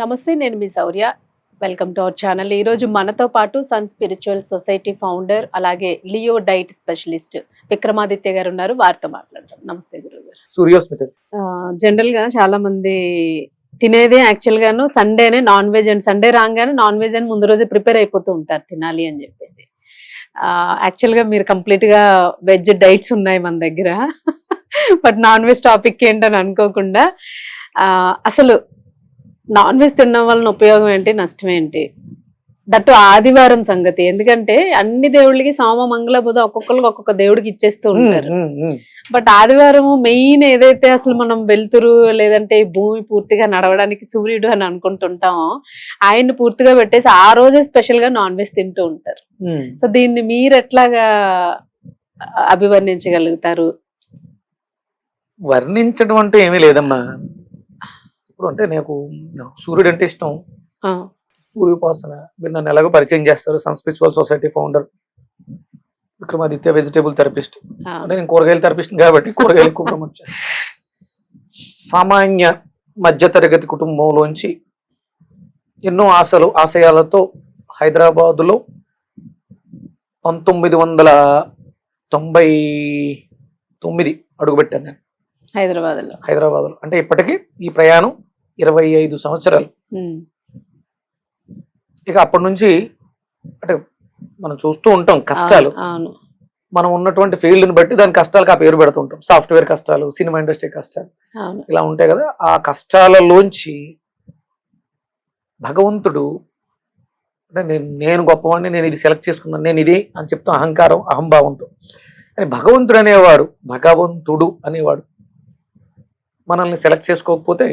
నమస్తే నేను మీ Shaurya. Welcome to our channel ఈరోజు మనతో పాటు సన్ స్పిరిచువల్ సొసైటీ ఫౌండర్ అలాగే Leo diet specialist Vikramaditya garu ఉన్నారు. వారితో మాట్లాడతాం నమస్తే గురువు గారు సూర్యోస్మిత జనరల్గా చాలా మంది తినేదే యాక్చువల్ గాను సండేనే నాన్ వెజ్ అండ్ సండే రాగానే నాన్ వెజ్ అని ముందు రోజు ప్రిపేర్ అయిపోతూ ఉంటారు తినాలి అని చెప్పేసి. యాక్చువల్గా మీరు కంప్లీట్గా వెజ్ డైట్స్ ఉన్నాయి మన దగ్గర. బట్ నాన్ వెజ్ టాపిక్ ఏంటని అనుకోకుండా అసలు నాన్ వెజ్ తినడం వలన ఉపయోగం ఏంటి? నష్టం ఏంటి? దట్టు ఆదివారం సంగతి. ఎందుకంటే అన్ని దేవుళ్ళకి సోమ మంగళ బుధ ఒక్కొక్కరికి ఒక్కొక్క దేవుడికి ఇచ్చేస్తూ ఉంటారు. బట్ ఆదివారం మెయిన్ ఏదైతే అసలు మనం వెళ్తురు లేదంటే ఈ భూమి పూర్తిగా నడవడానికి సూర్యుడు అని అనుకుంటుంటామో ఆయన్ని పూర్తిగా పెట్టేసి ఆ రోజే స్పెషల్గా నాన్ వెజ్ తింటూ ఉంటారు. సో దీన్ని మీరు ఎట్లాగా అభివర్ణించగలుగుతారు? వర్ణించడం అంటే ఏమీ లేదమ్మా. ఇప్పుడు అంటే నాకు సూర్యుడు అంటే ఇష్టం సూర్యోపాసన మీరు నన్ను ఎలాగో పరిచయం చేస్తారు. Sun spiritual society founder Vikramaditya vegetable therapist. అంటే నేను కూరగాయల థెరపిస్ట్ కాబట్టి కూరగాయలు ఎక్కువ సామాన్య మధ్యతరగతి కుటుంబంలోంచి ఎన్నో ఆశలు ఆశయాలతో హైదరాబాదులో పంతొమ్మిది వందల తొంభై తొమ్మిది అడుగుపెట్టాను నేను. హైదరాబాద్లో హైదరాబాద్లో. అంటే ఇప్పటికీ ఈ ప్రయాణం ఇరవై ఐదు సంవత్సరాలు. ఇక అప్పటి నుంచి అంటే మనం చూస్తూ ఉంటాం కష్టాలు. మనం ఉన్నటువంటి ఫీల్డ్ని బట్టి దాని కష్టాలకు ఆ పేరు పెడుతుంటాం. సాఫ్ట్వేర్ కష్టాలు సినిమా ఇండస్ట్రీ కష్టాలు. ఇలా ఉంటాయి కదా. ఆ కష్టాలలోంచి భగవంతుడు అంటే నేను నేను గొప్పవాడిని నేను ఇది సెలెక్ట్ చేసుకున్నాను నేను ఇది అని చెప్తాం అహంకారం అహంభావంతో. కానీ భగవంతుడు అనేవాడు భగవంతుడు అనేవాడు మనల్ని సెలెక్ట్ చేసుకోకపోతే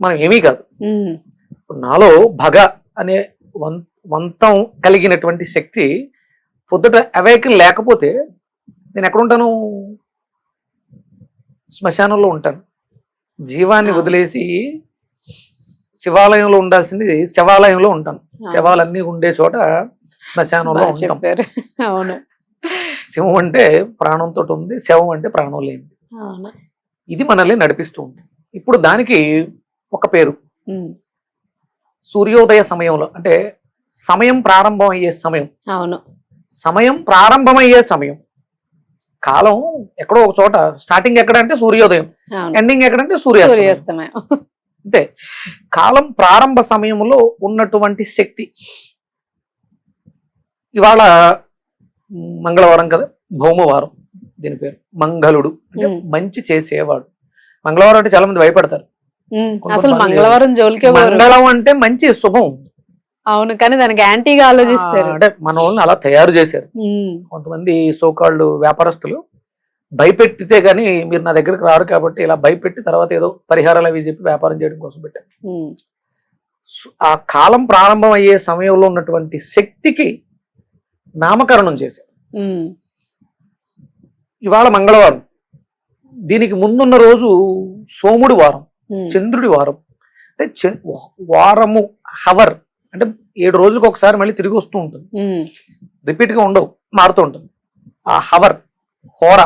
మనం ఏమీ కాదు. నాలో భగ అనే వంతం కలిగినటువంటి శక్తి పొద్దుట అవేకం లేకపోతే నేను ఎక్కడ ఉంటాను? శ్మశానంలో ఉంటాను. జీవాన్ని. వదిలేసి శివాలయంలో ఉండాల్సింది శివాలయంలో ఉంటాను. శవాలన్నీ ఉండే చోట శ్మశానంలో బాగా ఉంటాం. చెప్పారు. అవును. శివం అంటే ప్రాణంతో ఉంది శవం అంటే ప్రాణం లేనిది. ఇది మనల్ని నడిపిస్తూ ఉంది. ఇప్పుడు దానికి ఒక పేరు. సూర్యోదయ సమయంలో అంటే సమయం ప్రారంభం అయ్యే సమయం. అవును. సమయం ప్రారంభమయ్యే సమయం. కాలం ఎక్కడో ఒక చోట స్టార్టింగ్ ఎక్కడ అంటే సూర్యోదయం ఎండింగ్ ఎక్కడంటే సూర్యాస్తమయం. సూర్యాస్తమయం. అంతే. కాలం ప్రారంభ సమయంలో ఉన్నటువంటి శక్తి. ఇవాళ మంగళవారం కదా భౌమవారం. దీని పేరు మంగళుడు. అంటే. మంచి చేసేవాడు. మంగళవారం అంటే చాలా మంది భయపడతారు. అసలు మంగళవారం జోలికే మంగళం అంటే మంచి శుభం. అవును కానీ దానికి యాంటీగా ఆలోచిస్తారు. అంటే మన వాళ్ళని అలా తయారు చేశారు. కొంతమంది సోకాళ్ళు వ్యాపారస్తులు భయపెట్టితే గానీ మీరు నా దగ్గరికి రారు కాబట్టి ఇలా భయపెట్టి తర్వాత ఏదో పరిహారాలు అవి చెప్పి వ్యాపారం చేయడం కోసం పెట్టారు. ఆ కాలం ప్రారంభం అయ్యే సమయంలో ఉన్నటువంటి శక్తికి నామకరణం చేశారు. ఇవాళ మంగళవారం. దీనికి ముందున్న రోజు సోముడి వారం. చంద్రుడి వారం. అంటే వారము హవర్ అంటే ఏడు రోజులకు ఒకసారి మళ్ళీ తిరిగి వస్తూ ఉంటుంది. రిపీట్గా ఉండవు మారుతూ ఉంటుంది. ఆ హవర్ హోర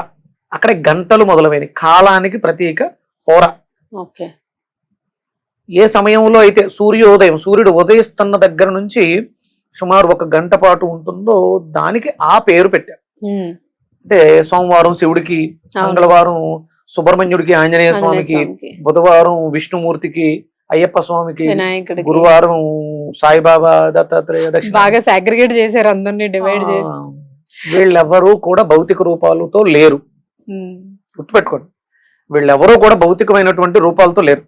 అక్కడే గంటలు మొదలైనవి. కాలానికి ప్రతీక హోర. ఓకే. ఏ సమయంలో అయితే సూర్యోదయం సూర్యుడు ఉదయిస్తున్న దగ్గర నుంచి సుమారు ఒక గంట పాటు ఉంటుందో దానికి ఆ పేరు పెట్టారు. అంటే సోమవారం శివుడికి. మంగళవారం సుబ్రహ్మణ్యుడికి ఆంజనేయ స్వామికి బుధవారం విష్ణుమూర్తికి అయ్యప్ప స్వామికి గురువారం సాయిబాబా దత్తాత్రేయ దక్షిణ బాగా సాగ్రిగేట్ చేశారు అందరినీ డివైడ్ చేసి. వీళ్ళెవ్వరూ కూడా భౌతిక రూపాలతో లేరు. గుర్తుపెట్టుకోండి. వీళ్ళెవరూ కూడా భౌతికమైనటువంటి రూపాలతో లేరు.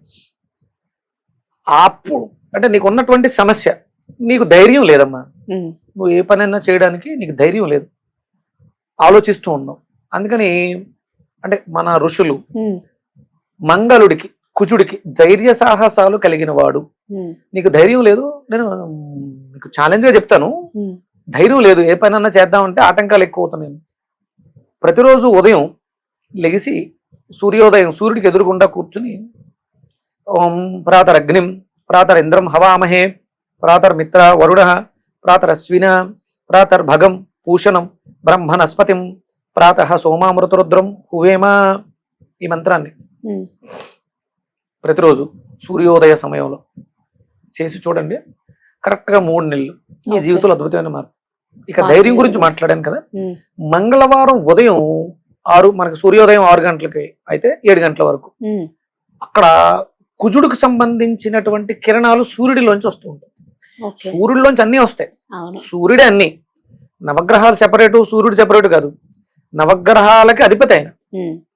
అప్పుడు అంటే నీకు ఉన్నటువంటి సమస్య నీకు ధైర్యం లేదమ్మా. నువ్వు ఏ పనైనా చేయడానికి నీకు ధైర్యం లేదు. ఆలోచిస్తూ ఉన్నావు. అందుకని అంటే మన ఋషులు మంగళుడికి కుజుడికి ధైర్య సాహసాలు కలిగిన వాడు నీకు ధైర్యం లేదు? నేను నీకు ఛాలెంజ్గా చెప్తాను. ధైర్యం లేదు. ఏ పనన్నా చేద్దామంటే ఆటంకాలు ఎక్కువ అవుతున్నాయి ప్రతిరోజు ఉదయం లెగిసి సూర్యోదయం సూర్యుడికి ఎదురుగుండా కూర్చుని ఓం ప్రాతర్ అగ్నిం ప్రాతర్ ఇంద్రం హవామహే ప్రాతర్ మిత్ర వరుణ ప్రాతర్ అశ్విన ప్రాతర్ భగం పూషణం బ్రహ్మనస్పతిం ప్రాత సోమామృతరుద్రం హువేమ ఈ మంత్రాన్ని. ప్రతిరోజు సూర్యోదయ సమయంలో చేసి చూడండి. కరెక్ట్గా మూడు నెలలు. మీ. జీవితంలో అద్భుతమైన మార్పు. ఇక ధైర్యం గురించి. మాట్లాడాను కదా. మంగళవారం ఉదయం ఆరు మనకి సూర్యోదయం ఆరు గంటలకి అయితే ఏడు గంటల వరకు అక్కడ కుజుడికి సంబంధించినటువంటి కిరణాలు సూర్యుడిలోంచి వస్తూ ఉంటాయి. సూర్యుడిలోంచి అన్నీ వస్తాయి. సూర్యుడే అన్ని. నవగ్రహాలు సెపరేటు సూర్యుడు సెపరేట్ కాదు. నవగ్రహాలకి అధిపతి ఆయన.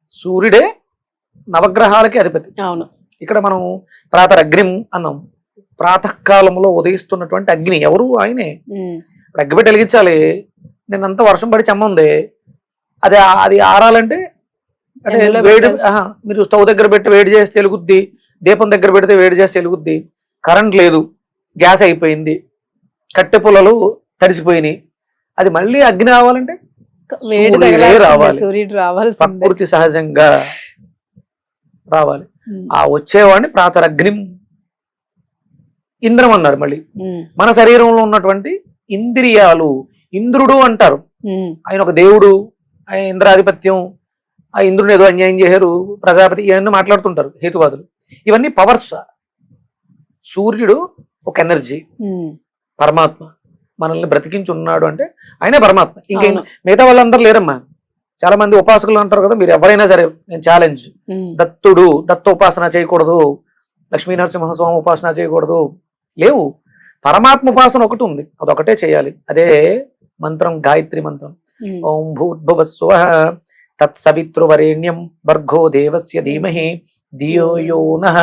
సూర్యుడే నవగ్రహాలకి అధిపతి. అవును. ఇక్కడ మనం ప్రాతర అగ్నిం అన్నాం. ప్రాతకాలంలో ఉదయిస్తున్నటువంటి అగ్ని ఎవరు? ఆయనే. ఇప్పుడు అగ్గిపెట్టి వెలిగించాలి. నిన్నంతా వర్షం పడి చెమ్మ ఉంది. అది అది ఆరాలంటే అంటే వేడి మీరు స్టవ్ దగ్గర పెట్టి వేడి చేస్తే వెలుగుద్ది. దీపం దగ్గర పెడితే వేడి చేస్తే వెలుగుద్ది. కరెంట్ లేదు. గ్యాస్ అయిపోయింది. కట్టె పుల్లలు తడిసిపోయినాయి. అది మళ్ళీ అగ్ని రావాలంటే వేడి సూర్యుడే రావాలి. సూర్యుడు ప్రకృతి సహజంగా రావాలి. ఆ వచ్చేవాడిని ప్రాతరగ్నిం ఇంద్రం అన్నారు మళ్ళీ. మన శరీరంలో ఉన్నటువంటి ఇంద్రియాలు ఇంద్రుడు అంటారు. ఆయన ఒక దేవుడు ఆయన ఇంద్రాధిపత్యం ఆ ఇంద్రుని ఏదో అన్యాయం చేశారు ప్రజాపతి ఇవన్నీ మాట్లాడుతుంటారు హేతువాదులు. ఇవన్నీ పవర్స్. సూర్యుడు ఒక ఎనర్జీ. పరమాత్మ. మనల్ని బ్రతికించి ఉన్నాడు అంటే ఆయనే పరమాత్మ. ఇంకా. మిగతా వాళ్ళందరూ లేరమ్మా. చాలా మంది ఉపాసకులు అంటారు కదా మీరు ఎవరైనా సరే నేను ఛాలెంజ్ దత్తుడు దత్త ఉపాసన చేయకూడదు లక్ష్మీ నరసింహస్వామి ఉపాసన చేయకూడదు. లేవు. పరమాత్మ ఉపాసన ఒకటి ఉంది. అదొకటే చేయాలి. అదే మంత్రం గాయత్రి మంత్రం. ఓం భూర్భువస్వ తత్సవితృవరేణ్యం భర్గో దేవస్య ధీమహి ధియో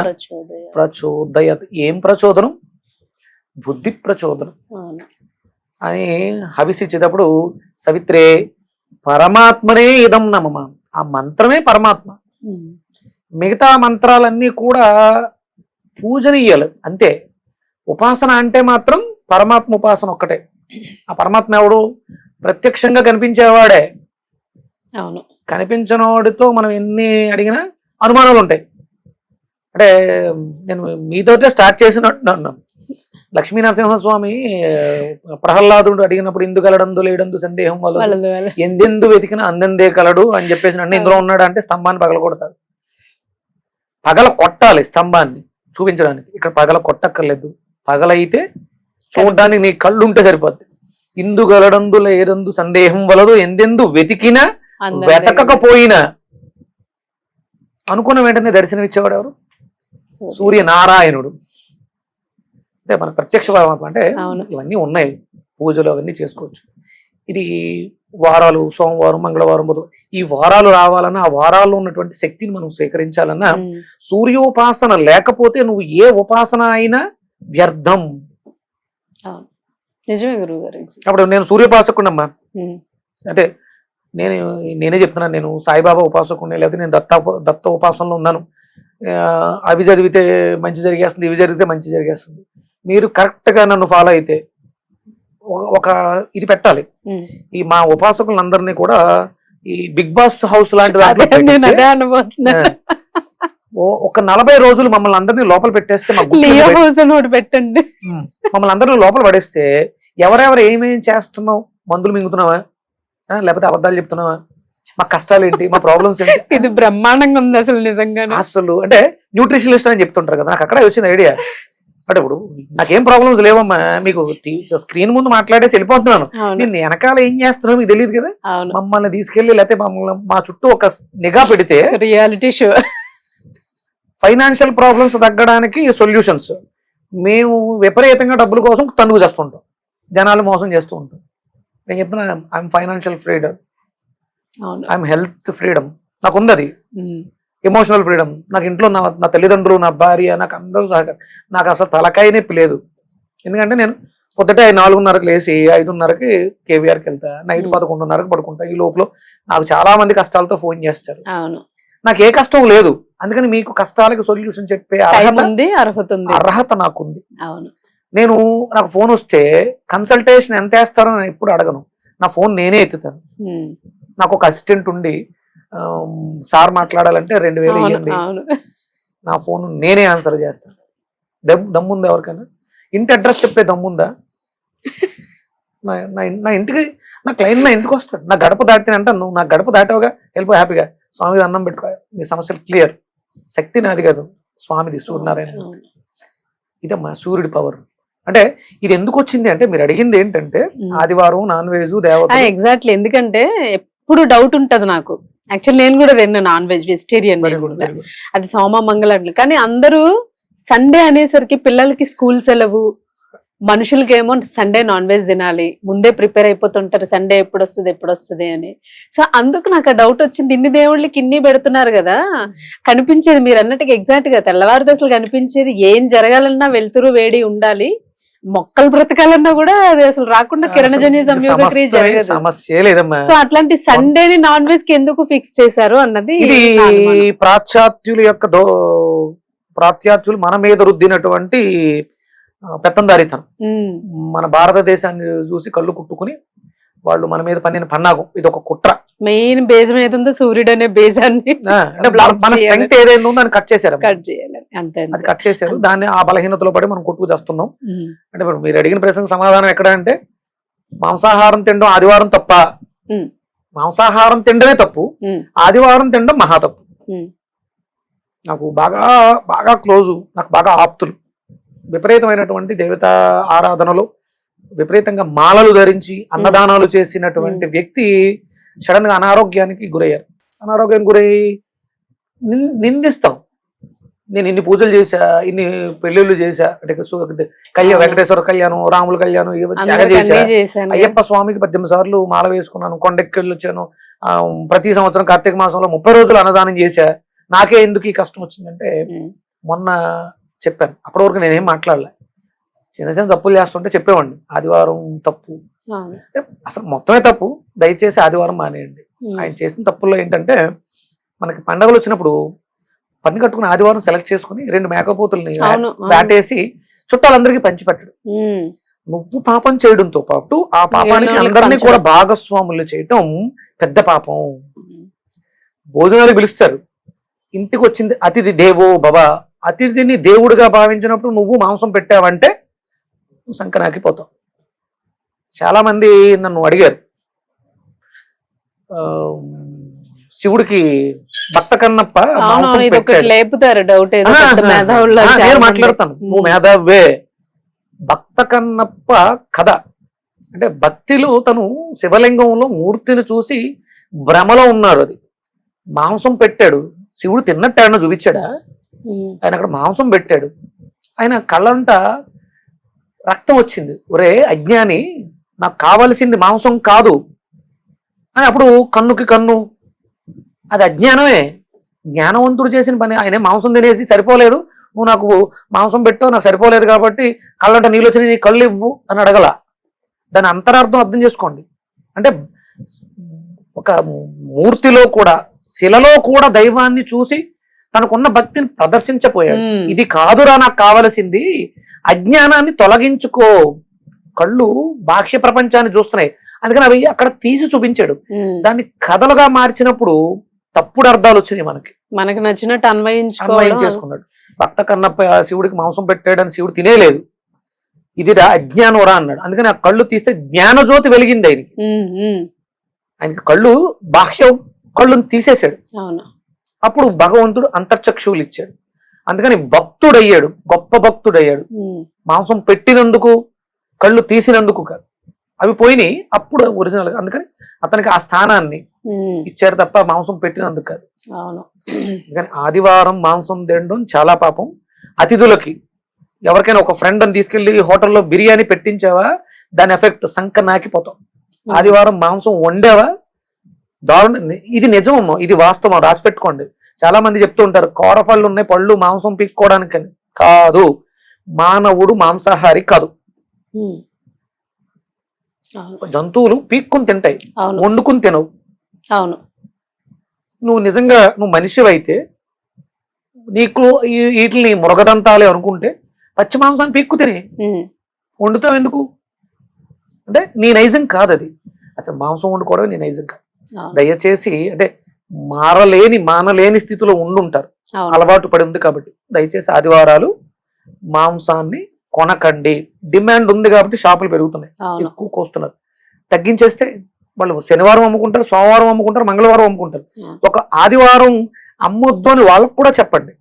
ప్రచోదయ. ప్రచోదయత్. ఏం ప్రచోదనం? బుద్ధి ప్రచోదనం. అని హవిసిచ్చేటప్పుడు సవిత్రే పరమాత్మనే ఇదం నమమ. ఆ మంత్రమే పరమాత్మ. మిగతా మంత్రాలన్నీ కూడా పూజనీయాలు అంతే. ఉపాసన అంటే మాత్రం పరమాత్మ ఉపాసన ఒక్కటే. ఆ పరమాత్మ ఎవడు? ప్రత్యక్షంగా కనిపించేవాడే. అవును. కనిపించనోడితో మనం ఎన్ని అడిగినా అనుమానాలు ఉంటాయి అంటే నేను మీతోటే స్టార్ట్ చేసినట్టు లక్ష్మీ నరసింహస్వామి ప్రహ్లాదుడు అడిగినప్పుడు ఇందు కలడందు లేడందు సందేహం వల్ల ఎందెందు వెతికిన అందందే కలడు అని చెప్పేసి నన్ను ఇందులో ఉన్నాడు అంటే స్తంభాన్ని పగల కొడతారు పగల కొట్టాలి స్తంభాన్ని చూపించడానికి. ఇక్కడ పగల కొట్టక్కర్లేదు. పగలైతే చూడడానికి నీ కళ్ళు ఉంటే సరిపోద్ది. ఇందు గలడందు లేదందు సందేహం వలదు. ఎందెందు వెతికినా అందరి వెతకకపోయినా అనుకున్న వెంటనే దర్శనం ఇచ్చేవాడు ఎవరు? సూర్యుడు. అంటే మన ప్రత్యక్ష పరమాత్మ అంటే. ఇవన్నీ ఉన్నాయి. పూజలు అవన్నీ చేసుకోవచ్చు. ఇది వారాలు సోమవారం మంగళవారం బుధవారం ఈ వారాలు రావాలన్నా ఆ వారాల్లో ఉన్నటువంటి శక్తిని మనం స్వీకరించాలన్నా సూర్యోపాసన లేకపోతే నువ్వు ఏ ఉపాసన అయినా వ్యర్థం. నిజమే గురువు గారు అప్పుడు నేను సూర్యోపాసకుడమ్మా అంటే నేను నేనే చెప్తున్నాను నేను సాయిబాబా ఉపాసకుడిని లేకపోతే నేను దత్త దత్త ఉపాసనలో ఉన్నాను. అవి చదివితే మంచి జరిగేస్తుంది ఇవి జరిగితే మంచి జరిగేస్తుంది. మీరు correct గా నన్ను ఫాలో అయితే ఒక- ఇది పెట్టాలి. ఈ మా ఉపాసకులందరినీ కూడా ఈ బిగ్ బాస్ హౌస్ లాంటి దాంట్లో ఒక నలభై రోజులు మమ్మల్ని అందరినీ లోపల పెట్టేస్తే పెట్టండి. మమ్మల్ని అందరినీ లోపల పడేస్తే ఎవరెవరు ఏమేం చేస్తున్నావు? మందులు మింగుతున్నావా? లేకపోతే అబద్ధాలు చెప్తున్నావా? మా కష్టాలు ఏంటి? మా ప్రాబ్లమ్స్ ఏంటి? ఇది బ్రహ్మాండంగా ఉంది అసలు నిజంగానే. అసలు అంటే న్యూట్రిషనిస్ట్ అని చెప్తుంటారు కదా నాకు అక్కడే వచ్చింది ఐడియా అంటే ఇప్పుడు నాకేం ప్రాబ్లమ్స్ లేవమ్మా. మీకు స్క్రీన్ ముందు మాట్లాడేసి వెళ్ళిపోతున్నాను. నేను వెనకాల ఏం చేస్తున్నావు మీకు తెలియదు కదా? మమ్మల్ని తీసుకెళ్ళి లేకపోతే మమ్మల్ని మా చుట్టూ ఒక నిఘా పెడితే రియాలిటీ షో ఫైనాన్షియల్ ప్రాబ్లమ్స్ తగ్గడానికి సొల్యూషన్స్ మేము విపరీతంగా డబ్బుల కోసం తనుగు చేస్తుంటాం జనాలు మోసం చేస్తూ ఉంటాం. నేను చెప్తున్నా I'm financial freedom I'm health freedom నాకు ఉంది అది ఎమోషనల్ ఫ్రీడమ్ నాకు ఇంట్లో నా నా తల్లిదండ్రులు నా భార్య నాకు అందరూ సహకారం నాకు అసలు తలకాయ నొప్పి లేదు. ఎందుకంటే నేను పొద్దుటే నాలుగున్నరకు లేచి ఐదున్నరకి కేవీఆర్కి వెళ్తా నైట్. పదకొండున్నరకు పడుకుంటా. ఈ లోపల నాకు చాలా మంది కష్టాలతో ఫోన్ చేస్తారు. అవును. నాకు ఏ కష్టం లేదు. అందుకని మీకు కష్టాలకి సొల్యూషన్ చెప్పే అర్హత అర్హత నాకుంది. అవును. నేను నాకు ఫోన్ వస్తే కన్సల్టేషన్ ఎంత వేస్తారో నేను ఎప్పుడు అడగను. నా ఫోన్ నేనే ఎత్తుతాను. నాకు ఒక అసిస్టెంట్ ఉండి సార్ మాట్లాడాలంటే రెండు వేలు ఇవ్వండి నా ఫోన్ నేనే ఆన్సర్ చేస్తాను. దమ్ దమ్ముందా ఎవరికైనా? ఇంటి అడ్రస్ చెప్పే దమ్ముందా? నా ఇంటికి నా క్లయింట్ నా ఇంటికి వస్తాడు. నా గడప దాటితే అంటాను నువ్వు నా గడప దాటావుగా? వెళ్ళిపో హ్యాపీగా. స్వామికి అన్నం పెట్టుకో. నీ సమస్యలు క్లియర్. శక్తి నాది కాదు. స్వామిది సూర్యనారాయణ. ఇదమ్మా సూర్యుడి పవర్ అంటే ఇది ఎందుకు వచ్చింది అంటే మీరు అడిగింది ఏంటంటే. ఆదివారం నాన్ వెజ్ దేవత ఎగ్జాక్ట్లీ ఎందుకంటే ఎప్పుడు డౌట్ ఉంటది నాకు. యాక్చువల్ నేను కూడా తిన్నా నాన్ వెజ్ వెజిటేరియన్ అది సోమ మంగళ కానీ అందరూ సండే అనేసరికి పిల్లలకి స్కూల్ సెలవు మనుషులకేమో సండే నాన్ వెజ్ తినాలి ముందే ప్రిపేర్ అయిపోతుంటారు సండే ఎప్పుడు వస్తుంది ఎప్పుడు వస్తుంది అని. సో అందుకు నాకు ఆ డౌట్ వచ్చింది. ఇన్ని దేవుళ్ళకి ఇన్ని పెడుతున్నారు కదా కనిపించేది మీరు అన్నట్టుగా ఎగ్జాక్ట్గా తెల్లవారు దశలు కనిపించేది ఏం జరగాలన్నా వెళ్తురు వేడి ఉండాలి. మొక్కలు బ్రతకాలన్నా కూడా అది అసలు రాకుండా కిరణజన్య అసలు సంయోగ క్రియ సమస్యమే జరగదు. సమస్య లేదమ్మా. సో అట్లాంటి సండేని నాన్ వెజ్కి ఎందుకు ఫిక్స్ చేశారు అన్నది. ప్రాచ్యాత్యుల యొక్క దో ప్రాచ్యాత్యులు మన మీద రుద్దినటువంటి పెత్తందారితనం. మన భారతదేశాన్ని చూసి కళ్ళు కుట్టుకుని వాళ్ళు మన మీద పన్నిన పన్నాగం. ఇది ఒక కుట్ర. మెయిన్ మీద ఉంది సూర్యుడు అనే బేజాన్ని మన చేయాలి. స్ట్రెంగ్త్ ఏదైనా ఉందో దాన్ని కట్ చేశారు. కట్ చేయాలి. అంతే అది కట్ చేశారు. దాన్ని ఆ బలహీనతలో పడి మనం కొట్టుకు చేస్తున్నాం. అంటే మీరు అడిగిన ప్రశ్నకు సమాధానం ఎక్కడ అంటే మాంసాహారం తినడం ఆదివారం తప్ప. మాంసాహారం తినడమే తప్పు. ఆదివారం తినడం మహా తప్పు. నాకు బాగా బాగా క్లోజు నాకు బాగా ఆప్తులు. విపరీతమైనటువంటి దేవతా ఆరాధనలో విపరీతంగా మాలలు ధరించి అన్నదానాలు చేసినటువంటి వ్యక్తి సడన్గా అనారోగ్యానికి గురయ్యారు. అనారోగ్యానికి గురై నిన్- నిందిస్తాం. నేను ఇన్ని పూజలు చేశా ఇన్ని పెళ్ళిళ్ళు చేశా అంటే కళ్యాణ. వెంకటేశ్వర కళ్యాణం రాముల కళ్యాణం చేశా. అయ్యప్ప స్వామికి పద్దెనిమిది సార్లు మాల వేసుకున్నాను కొండెక్కెళ్ళి వచ్చాను. ప్రతి సంవత్సరం కార్తీక మాసంలో ముప్పై రోజులు అన్నదానం చేశా. నాకే ఎందుకు ఈ కష్టం వచ్చిందంటే మొన్న చెప్పాను. అప్పటి వరకు నేనేం మాట్లాడలే. చిన్న చిన్న తప్పులు చేస్తుంటే చెప్పేవాడిని. ఆదివారం తప్పు. అంటే అసలు మొత్తమే తప్పు. దయచేసి ఆదివారం మానేయండి. ఆయన చేసిన తప్పుల్లో ఏంటంటే మనకి పండగలు వచ్చినప్పుడు పని కట్టుకుని ఆదివారం సెలెక్ట్ చేసుకుని రెండు మేకపోతుల్ని. వేటేసి చుట్టాలందరికీ పంచిపెట్టడు. నువ్వు పాపం చేయడంతో పాటు ఆ పాపానికి అందరినీ. కూడా భాగస్వాములు చేయటం పెద్ద పాపం. భోజనాలు పిలుస్తారు. ఇంటికి వచ్చింది అతిథి దేవో భవ. అతిథిని దేవుడిగా భావించినప్పుడు నువ్వు మాంసం పెట్టావంటే నువ్వు సంకనాకిపోతావు చాలా మంది నన్ను అడిగారు. శివుడికి భక్త కన్నప్ప లేపుతారు డౌట్ నేను. మాట్లాడతాను. నువ్వు మేధావే. భక్త కన్నప్ప కథ. అంటే భక్తిలో తను శివలింగంలో మూర్తిని చూసి భ్రమలో ఉన్నాడు అది. మాంసం పెట్టాడు. శివుడు తిన్నట్టు ఆయన చూపించాడా? ఆయన అక్కడ మాంసం పెట్టాడు. ఆయన కళ్ళంట రక్తం వచ్చింది. ఒరే అజ్ఞాని నాకు కావలసింది మాంసం కాదు. అని అప్పుడు కన్నుకి కన్ను. అది అజ్ఞానమే. జ్ఞానవంతుడు చేసిన పని. ఆయనే మాంసం తినేసి సరిపోలేదు. నువ్వు నాకు మాంసం పెట్టావు నాకు సరిపోలేదు కాబట్టి కళ్ళంట నీళ్ళు వచ్చి నీ కళ్ళు ఇవ్వు అని అడగల. దాని అంతరార్థం అర్థం చేసుకోండి. అంటే ఒక మూర్తిలో కూడా శిలలో కూడా దైవాన్ని చూసి తనకున్న భక్తిని ప్రదర్శించపోయాడు. ఇది కాదురా నాకు కావలసింది. అజ్ఞానాన్ని తొలగించుకో. కళ్ళు బాహ్య ప్రపంచాన్ని చూస్తున్నాయి. అందుకని అవి అక్కడ తీసి చూపించాడు. దాన్ని కథలుగా మార్చినప్పుడు తప్పుడు అర్థాలు వచ్చినాయి మనకి. మనకి నచ్చినట్టు అన్వయం అన్వయించుకోవడం చేసుకున్నాడు. భక్త కన్నప్ప శివుడికి మాంసం పెట్టాడని శివుడు తినేలేదు. ఇది రా అజ్ఞానోరా అన్నాడు. అందుకని ఆ కళ్ళు తీస్తే జ్ఞానజ్యోతి వెలిగింది ఆయనకి. ఆయనకి కళ్ళు బాహ్య కళ్ళుని తీసేశాడు. అవును. అప్పుడు భగవంతుడు అంతర్చక్షువులు ఇచ్చాడు. అందుకని భక్తుడయ్యాడు గొప్ప భక్తుడయ్యాడు. మాంసం పెట్టినందుకు కళ్ళు తీసినందుకు కాదు. అవి పోయినాయి అప్పుడు ఒరిజినల్ అందుకని అతనికి ఆ స్థానాన్ని ఇచ్చారు తప్ప మాంసం పెట్టినందుకు కాదు. అవును. అందుకని ఆదివారం మాంసం తినడం చాలా పాపం. అతిథులకి ఎవరికైనా ఒక ఫ్రెండ్ అని తీసుకెళ్ళి హోటల్లో బిర్యానీ పెట్టించావా? దాని ఎఫెక్ట్ సంక నాకిపోతాం ఆదివారం మాంసం వండావా? దారుణ ఇది నిజమమ్మా ఇది వాస్తవం రాసి పెట్టుకోండి చాలా మంది చెప్తూ ఉంటారు కోరపళ్ళు ఉన్నాయి పళ్ళు మాంసం పీక్కోవడానికి కాదు మానవుడు మాంసాహారి కాదు. జంతువులు పీక్కుని తింటాయి అవును. వండుకుని తినవు. అవును. నువ్వు నిజంగా నువ్వు మనిషి అయితే నీకు వీటిని మృగదంతాలే అనుకుంటే పచ్చి మాంసాన్ని పీక్కు తినే. వండుతావు ఎందుకు? అంటే నీ నైజం కాదు అది అసలు మాంసం వండుకోవడం నీ నైజం కాదు. దయచేసి అంటే మారలేని మానలేని స్థితిలో ఉండుంటారు. అలవాటు పడి ఉంది కాబట్టి. దయచేసి ఆదివారాలు మాంసాన్ని కొనకండి. డిమాండ్ ఉంది కాబట్టి షాపులు పెరుగుతున్నాయి. ఎక్కువ కోస్తున్నారు. తగ్గించేస్తే వాళ్ళు శనివారం అమ్ముకుంటారు సోమవారం అమ్ముకుంటారు మంగళవారం అమ్ముకుంటారు. ఒక ఆదివారం అమ్మొద్దు అని వాళ్ళకు కూడా చెప్పండి.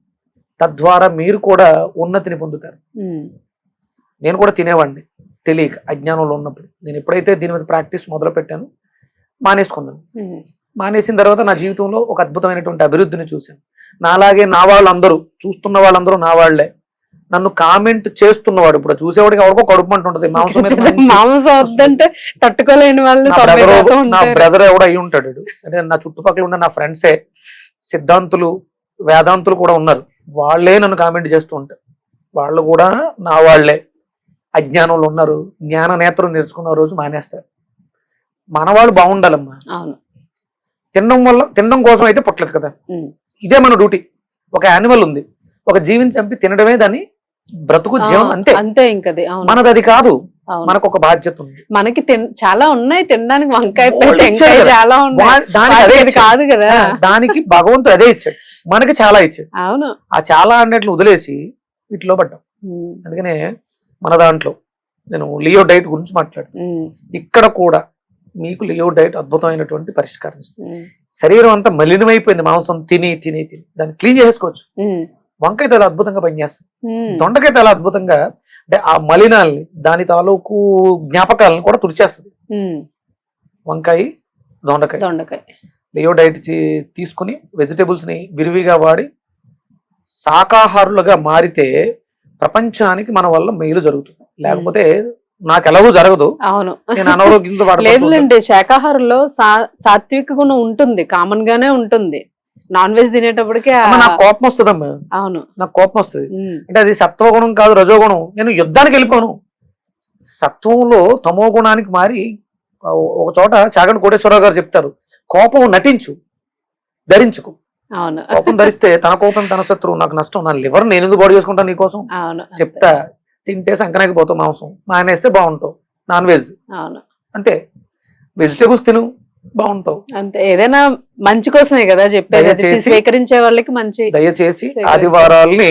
తద్వారా మీరు కూడా ఉన్నతిని పొందుతారు. నేను కూడా తినేవాడిని. తెలియక అజ్ఞానంలో ఉన్నప్పుడు. నేను ఎప్పుడైతే దీని మీద ప్రాక్టీస్ మొదలు పెట్టాను మానేసుకున్నాను. మానేసిన తర్వాత నా జీవితంలో ఒక అద్భుతమైనటువంటి అభివృద్ధిని చూశాను. నాలాగే నా వాళ్ళందరూ చూస్తున్న వాళ్ళందరూ నా వాళ్ళే. నన్ను కామెంట్ చేస్తున్నవాడు ఇప్పుడు చూసేవాడికి ఎవరికో కడుపు మంట ఉంటుంది మాంసం తట్టుకోలేని వాళ్ళు నా బ్రదర్ ఎవడో అయి ఉంటాడు. అంటే నా చుట్టుపక్కల ఉన్న నా ఫ్రెండ్సే సిద్ధాంతులు వేదాంతులు కూడా ఉన్నారు. వాళ్ళే నన్ను కామెంట్ చేస్తూ ఉంటారు. వాళ్ళు కూడా నా వాళ్ళే. అజ్ఞానంలో ఉన్నారు. జ్ఞాన నేత్రం నేర్చుకున్న రోజు మానేస్తారు. మన వాళ్ళు బాగుండాలమ్మా. అవును. తినడం వల్ల తినడం కోసం అయితే పుట్టలేదు కదా. ఇదే మన డ్యూటీ. ఒక యానిమల్ ఉంది. ఒక జీవిని చంపి తినడమే దాని బ్రతుకు జీవం అంతే. అంతే ఇంకది మనది అది కాదు. మనకు ఒక బాధ్యత ఉంది. మనకి చాలా ఉన్నాయి తినడానికి వంకాయ కదా. చాలా ఉన్నాయి. కాదు దానికి భగవంతుడు అదే ఇచ్చాడు. మనకి చాలా ఇచ్చాడు. అవును. ఆ చాలా అన్నట్లు వదిలేసి వీటిలో పడ్డాం. అందుకనే మన దాంట్లో నేను లియో డైట్ గురించి మాట్లాడుతాను ఇక్కడ కూడా మీకు లియో డైట్ అద్భుతమైనటువంటి పరిష్కారం ఇస్తుంది. శరీరం అంతా మలినమైపోయింది మాంసం తిని తిని తిని. దాన్ని క్లీన్ చేసుకోవచ్చు వంకాయ చాలా అద్భుతంగా పనిచేస్తుంది. దొండకాయ చాలా అద్భుతంగా అంటే ఆ మలినాల్ని దాని తాలూకు జ్ఞాపకాలను కూడా తుడిచేస్తుంది. వంకాయ దొండకాయ. దొండకాయ. లియో డైట్ తీ- తీసుకుని వెజిటేబుల్స్ని విరివిగా వాడి శాకాహారులుగా మారితే ప్రపంచానికి మన వల్ల మేలు జరుగుతుంది. లేకపోతే నాకు ఎలాగో జరగదు. అవును. నేను అనారోగ్యంతో లేదులేండి శాకాహారంలో సాత్విక గుణం ఉంటుంది కామన్ గానే ఉంటుంది నాన్ వెజ్ తినేటప్పటికి నాకు కోపం వస్తుందమ్మా. అవును. నాకు కోపం వస్తుంది. అంటే అది సత్వగుణం కాదు రజోగుణం. నేను యుద్ధానికి వెళ్ళిపోను. సత్వంలో తమో గుణానికి మారి ఒక చోట చాగంటి కోటేశ్వరరావు గారు చెప్తారు కోపం నటించు ధరించుకు. అవును. కోపం ధరిస్తే తన కోపం తన శత్రువు నాకు నష్టం నా లివర్ నేను ఎందుకు బాడీ చేసుకుంటాను నీకోసం? చెప్తా. తింటే సంకనాకి పోతావు మాంసం. మానేస్తే బాగుంటావు. Non veg. అవును. అంతే. వెజిటేబుల్స్ తిను బాగుంటావు. అంతే. ఏదైనా మంచి కోసమే కదా చెప్పేది. స్వీకరించే వాళ్ళకి మంచి దయచేసి. ఆదివారాల్ని